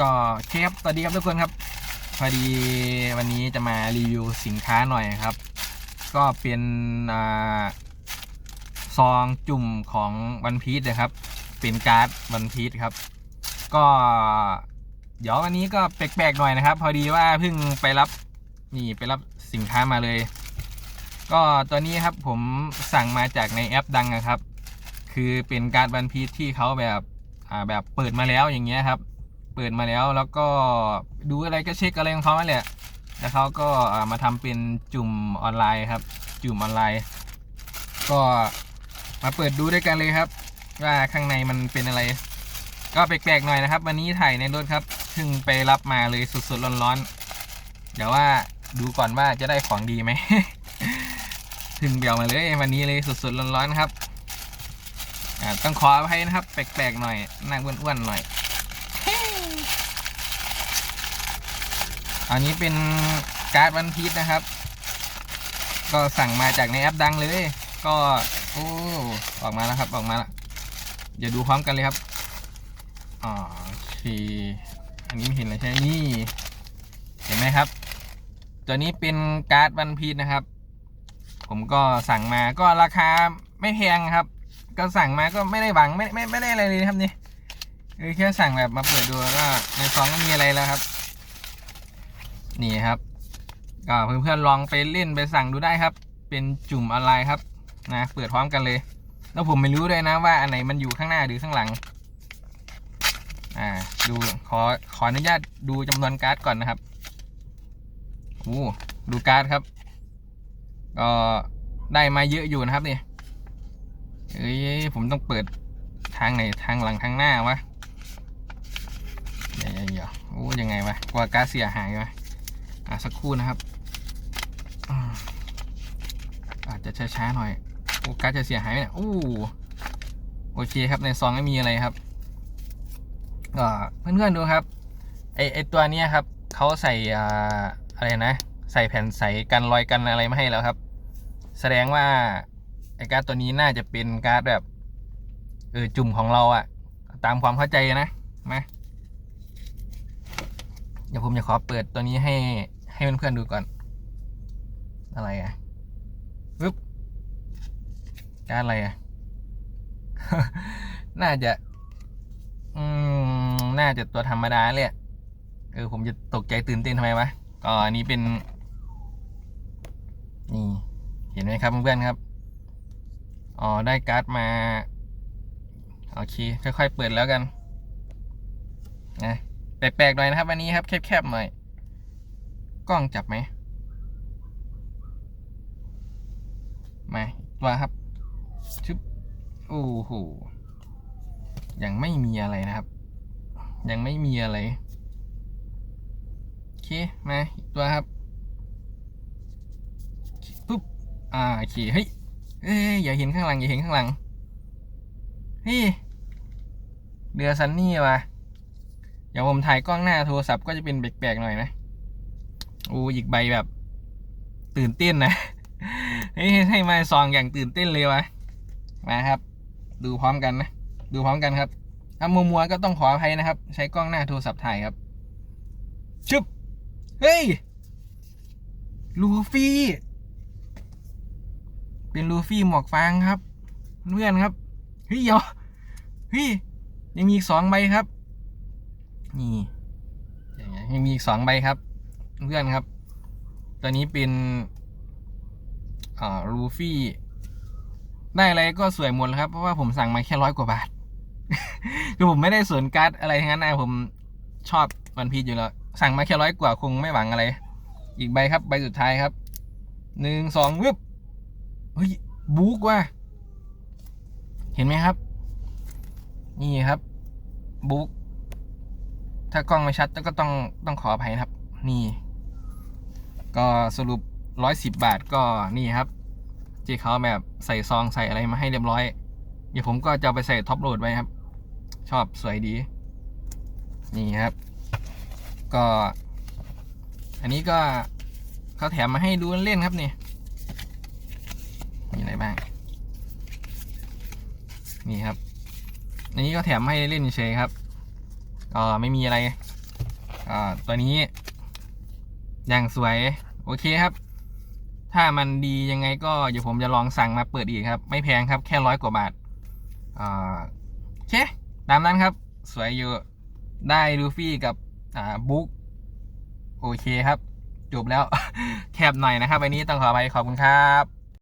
ก็เคครับสวัสดีครับทุกคนครับ พอดีวันนี้จะมารีวิวสินค้าหน่อยครับ ก็เป็นอซองจุ่มของวันพี e นะครับ เป็นการ์ดวันพี e ครับ ก็เดี๋ยววันนี้ก็แปลกๆหน่อยนะครับ พอดีว่าเพิ่งไปรับนี่ไปรับสินค้ามาเลย ก็ตัวนี้ครับผมสั่งมาจากในแอปดังนะครับ คือเป็นการ์ดวันพี e ที่เขาแบบแบบเปิดมาแล้วอย่างเงี้ยครับ เปิดมาแล้วแล้วก็ดูอะไรก็เช็คอะไรของเขาแหละแล้วเขาก็มาทำเป็นจุ่มออนไลน์ครับ จุ่มออนไลน์ ก็มาเปิดดูด้วยกันเลยครับ ว่าข้างในมันเป็นอะไร ก็แปลกๆหน่อยนะครับ วันนี้ถ่ายในรถครับเพิ่งไปรับมาเลยสดๆร้อนๆเดี๋ยวว่าดูก่อนว่าจะได้ของดีไหมเพิ่งเบี่ยวมาเลยวันนี้เลยสดๆร้อนๆครับต้องขออภัยนะครับ แปลกๆหน่อยหน้าอ้วนๆหน่อย อันนี้เป็นการ์ดวันพีชนะครับ ก็สั่งมาจากในแอปดังเลย ก็โอ้ออกมาแล้วครับออกมาแล้วเดี๋ยวดูพร้อมกันเลยครับอ๋อโอเคอันนี้ไม่เห็นเลยใช่ไหมนี่เห็นไหมครับ ตัวนี้เป็นการ์ดวันพีชนะครับ ผมก็สั่งมาก็ราคาไม่แพงครับ ก็สั่งมาก็ไม่ได้หวังไม่ไม่ไม่ได้อะไรเลยครับนี่คือแค่สั่งแบบมาเปิดดูวก็ในซองก็มีอะไรแล้วครับ นี่ครับ ก็เพื่อนๆลองไปเล่นไปสั่งดูได้ครับ เป็นจุ่มออนไลน์ครับนะเปิดพร้อมกันเลย แล้วผมไม่รู้ด้วยนะว่าอันไหนมันอยู่ข้างหน้าหรือข้างหลัง อ่าดูขอขออนุญาตดูจำนวนการ์ดก่อนนะครับโอ้ดูการ์ดครับ ก็ได้มาเยอะอยู่นะครับเนี่ยเอ้ยผมต้องเปิดทางไหนทางหลังทางหน้าวะเดี๋ยวเดี๋ยวเดี๋ยวโอ้ยังไงวะกลัวการ์ดเสียหายวะ อะสักครู่นะครับ อาจจะช้าๆหน่อย โอ้การจะเสียหายไหมเนี่ยโอ้โอเคครับในซองไม่มีอะไรครับก็เพื่อนๆดูครับไอไอตัวเนี้ยครับเขาใส่อ่าอะไรนะ ใส่แผ่นใสกันรอยกันอะไรมาให้แล้วครับ แสดงว่าไอการ์ดตัวนี้น่าจะเป็นการ์ดแบบเออจุ่มของเราอะตามความเข้าใจนะมาเดี๋ยวผมจะขอเปิดตัวนี้ให้ ให้เพื่อนๆดูก่อน อะไรอะปึ๊บการอะไรอะ น่าจะ อืม น่าจะตัวธรรมดาเลยอะเออผมจะตกใจตื่นเต้นทำไมวะก็อันนี้เป็น นี่ เห็นไหมครับเพื่อนๆครับ อ๋อ ได้การ์ดมา โอเค ค่อยๆ เปิดแล้วกัน นะ แปลกๆหน่อยนะครับ วันนี้ครับ แคบๆหน่อย กล้องจับไหมมาตัวครับชึบโอ้โหยังไม่มีอะไรนะครับ ยังไม่มีอะไรโอเคมาอีกตัวครับปุ๊บอ่าโอเคเฮ้ยเอ้ยอย่าเห็นข้างหลังอย่าเห็นข้างหลังเฮ้ยเรือซันนี่ว่ะเดี๋ยวผมถ่ายกล้องหน้าโทรศัพท์ก็จะเป็นแปลกๆหน่อยนะ โอ้อีกใบแบบ ตื่นเต้นนะเฮ้ให้มาซองอย่างตื่นเต้นเลยวะมาครับ ดูพร้อมกันนะ ดูพร้อมกันครับถ้ามัวมัวๆก็ต้องขออภัยนะครับ ใช้กล้องหน้าโทรศัพท์ถ่ายครับ ชึบ เฮ้ย ลูฟี่ เป็นลูฟี่หมวกฟางครับ เพื่อนครับ เฮ้ยเดี๋ยวเฮ้ย ยังมีอีกสองใบครับ นี่อย่างเงี้ยยังมีอีกสองใบครับ เพื่อนครับ ตัวนี้เป็นอ่าลูฟี่ ได้อะไรก็สวยหมดแล้วครับ เพราะว่าผมสั่งมาแค่ร้อยกว่าบาท คือผมไม่ได้สนการ์ดอะไรทั้งนั้นนะผมชอบวันพีชอยู่แล้ว สั่งมาแค่ร้อยกว่าคงไม่หวังอะไร อีกใบครับ ใบสุดท้ายครับ หนึ่งสองวึบเฮ้ยบุ๊กว่ะเห็นไหมครับ นี่ครับ บุ๊กถ้ากล้องไม่ชัดก็ต้องต้องขออภัยนะครับ นี่ ก็สรุปร้อยสิบบาทก็นี่ครับที่เขาแบบใส่ซองใส่อะไรมาให้เรียบร้อย เดี๋ยวผมก็จะไปใส่ท็อปโหลดไว้ครับ ชอบสวยดี นี่ครับ ก็ อันนี้ก็เขาแถมมาให้ดูเล่นครับนี่ มีอะไรบ้าง นี่ครับ อันนี้ก็แถมให้เล่นเฉยครับก็ไม่มีอะไร อ่า ตัวนี้ อย่างสวย โอเคครับ ถ้ามันดียังไงก็เดี๋ยวผมจะลองสั่งมาเปิดอีกครับ ไม่แพงครับแค่ร้อยกว่าบาทอ่าโอเค ตามนั้นครับ สวยอยู่ได้ลูฟี่กับอ่าบุ๊กโอเคครับ จบแล้ว แคบหน่อยนะครับวันนี้ต้องขอไปขอบคุณครับ